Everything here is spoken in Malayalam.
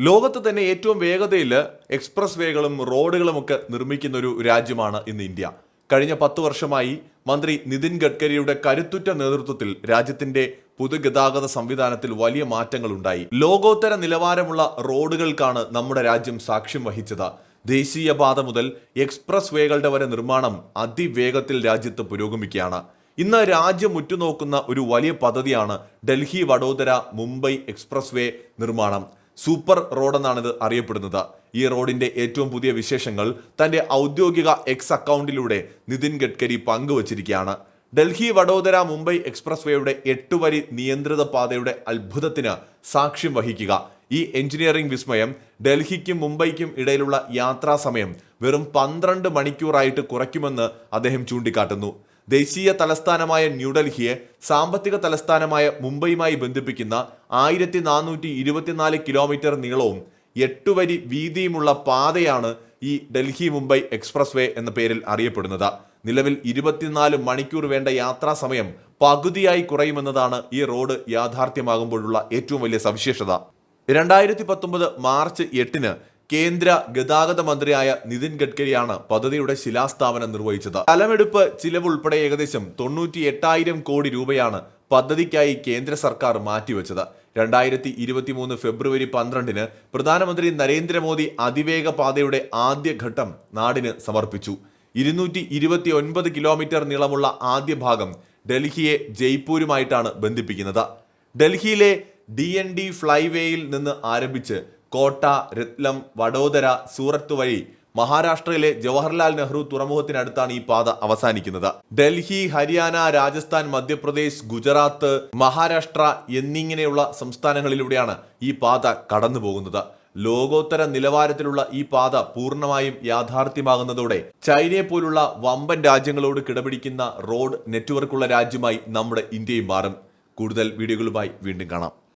ലോകത്ത് തന്നെ ഏറ്റവും വേഗതയിൽ എക്സ്പ്രസ് വേകളും റോഡുകളും ഒക്കെ നിർമ്മിക്കുന്ന ഒരു രാജ്യമാണ് ഇന്ന് ഇന്ത്യ. കഴിഞ്ഞ പത്ത് വർഷമായി മന്ത്രി നിതിൻ ഗഡ്കരിയുടെ കരുത്തുറ്റ നേതൃത്വത്തിൽ രാജ്യത്തിന്റെ പൊതുഗതാഗത സംവിധാനത്തിൽ വലിയ മാറ്റങ്ങൾ ഉണ്ടായി ലോകോത്തര നിലവാരമുള്ള റോഡുകൾക്കാണ് നമ്മുടെ രാജ്യം സാക്ഷ്യം വഹിച്ചത്. ദേശീയപാത മുതൽ എക്സ്പ്രസ് വേകളുടെ വരെ നിർമ്മാണം അതിവേഗത്തിൽ രാജ്യത്ത് പുരോഗമിക്കുകയാണ്. ഇന്ന് രാജ്യം ഉറ്റുനോക്കുന്ന ഒരു വലിയ പദ്ധതിയാണ് ഡൽഹി വഡോദര മുംബൈ എക്സ്പ്രസ് വേ നിർമ്മാണം. സൂപ്പർ റോഡെന്നാണ് ഇത് അറിയപ്പെടുന്നത്. ഈ റോഡിന്റെ ഏറ്റവും പുതിയ വിശേഷങ്ങൾ തന്റെ ഔദ്യോഗിക എക്സ് അക്കൗണ്ടിലൂടെ നിതിൻ ഗഡ്കരി പങ്കുവച്ചിരിക്കുകയാണ്. ഡൽഹി വഡോദര മുംബൈ എക്സ്പ്രസ് വേയുടെ എട്ടുവരി നിയന്ത്രിത പാതയുടെ അത്ഭുതത്തിന് സാക്ഷ്യം വഹിക്കുക. ഈ എഞ്ചിനീയറിംഗ് വിസ്മയം ഡൽഹിക്കും മുംബൈക്കും ഇടയിലുള്ള യാത്രാ സമയം വെറും പന്ത്രണ്ട് മണിക്കൂറായിട്ട് കുറയ്ക്കുമെന്ന് അദ്ദേഹം ചൂണ്ടിക്കാട്ടുന്നു. ദേശീയ തലസ്ഥാനമായ ന്യൂഡൽഹിയെ സാമ്പത്തിക തലസ്ഥാനമായ മുംബൈയുമായി ബന്ധിപ്പിക്കുന്ന ആയിരത്തി നാനൂറ്റി ഇരുപത്തിനാല് കിലോമീറ്റർ നീളവും എട്ടു വരി വീതിയുമുള്ള പാതയാണ് ഈ ഡൽഹി മുംബൈ എക്സ്പ്രസ് വേ എന്ന പേരിൽ അറിയപ്പെടുന്നത്. നിലവിൽ ഇരുപത്തിനാല് മണിക്കൂർ വേണ്ട യാത്രാ സമയം പകുതിയായി കുറയുമെന്നതാണ് ഈ റോഡ് യാഥാർത്ഥ്യമാകുമ്പോഴുള്ള ഏറ്റവും വലിയ സവിശേഷത. രണ്ടായിരത്തി പത്തൊമ്പത് മാർച്ച് എട്ടിന് കേന്ദ്ര ഗതാഗത മന്ത്രിയായ നിതിൻ ഗഡ്കരിയാണ് പദ്ധതിയുടെ ശിലാസ്ഥാപനം നിർവഹിച്ചത്. സ്ഥലമെടുപ്പ് ചിലവ് ഉൾപ്പെടെ ഏകദേശം തൊണ്ണൂറ്റി എട്ടായിരം കോടി രൂപയാണ് പദ്ധതിക്കായി കേന്ദ്ര സർക്കാർ മാറ്റിവെച്ചത്. രണ്ടായിരത്തി ഇരുപത്തി മൂന്ന് ഫെബ്രുവരി പന്ത്രണ്ടിന് പ്രധാനമന്ത്രി നരേന്ദ്രമോദി അതിവേഗ പാതയുടെ ആദ്യ ഘട്ടം നാടിന് സമർപ്പിച്ചു. ഇരുന്നൂറ്റി ഇരുപത്തി ഒൻപത് കിലോമീറ്റർ നീളമുള്ള ആദ്യ ഭാഗം ഡൽഹിയെ ജയ്പൂരുമായിട്ടാണ് ബന്ധിപ്പിക്കുന്നത്. ഡൽഹിയിലെ ഡി എൻ ഡി ഫ്ലൈവേയിൽ നിന്ന് ആരംഭിച്ച് കോട്ട രത്ലം വഡോദര സൂറത്ത് വഴി മഹാരാഷ്ട്രയിലെ ജവഹർലാൽ നെഹ്റു തുറമുഖത്തിനടുത്താണ് ഈ പാത അവസാനിക്കുന്നത്. ഡൽഹി ഹരിയാന രാജസ്ഥാൻ മധ്യപ്രദേശ് ഗുജറാത്ത് മഹാരാഷ്ട്ര എന്നിങ്ങനെയുള്ള സംസ്ഥാനങ്ങളിലൂടെയാണ് ഈ പാത കടന്നു പോകുന്നത് ലോകോത്തര നിലവാരത്തിലുള്ള ഈ പാത പൂർണമായും യാഥാർത്ഥ്യമാകുന്നതോടെ ചൈനയെ പോലുള്ള വമ്പൻ രാജ്യങ്ങളോട് കിടപിടിക്കുന്ന റോഡ് നെറ്റ്വർക്കുള്ള രാജ്യമായി നമ്മുടെ ഇന്ത്യയും മാറും. കൂടുതൽ വീഡിയോകളുമായി വീണ്ടും കാണാം.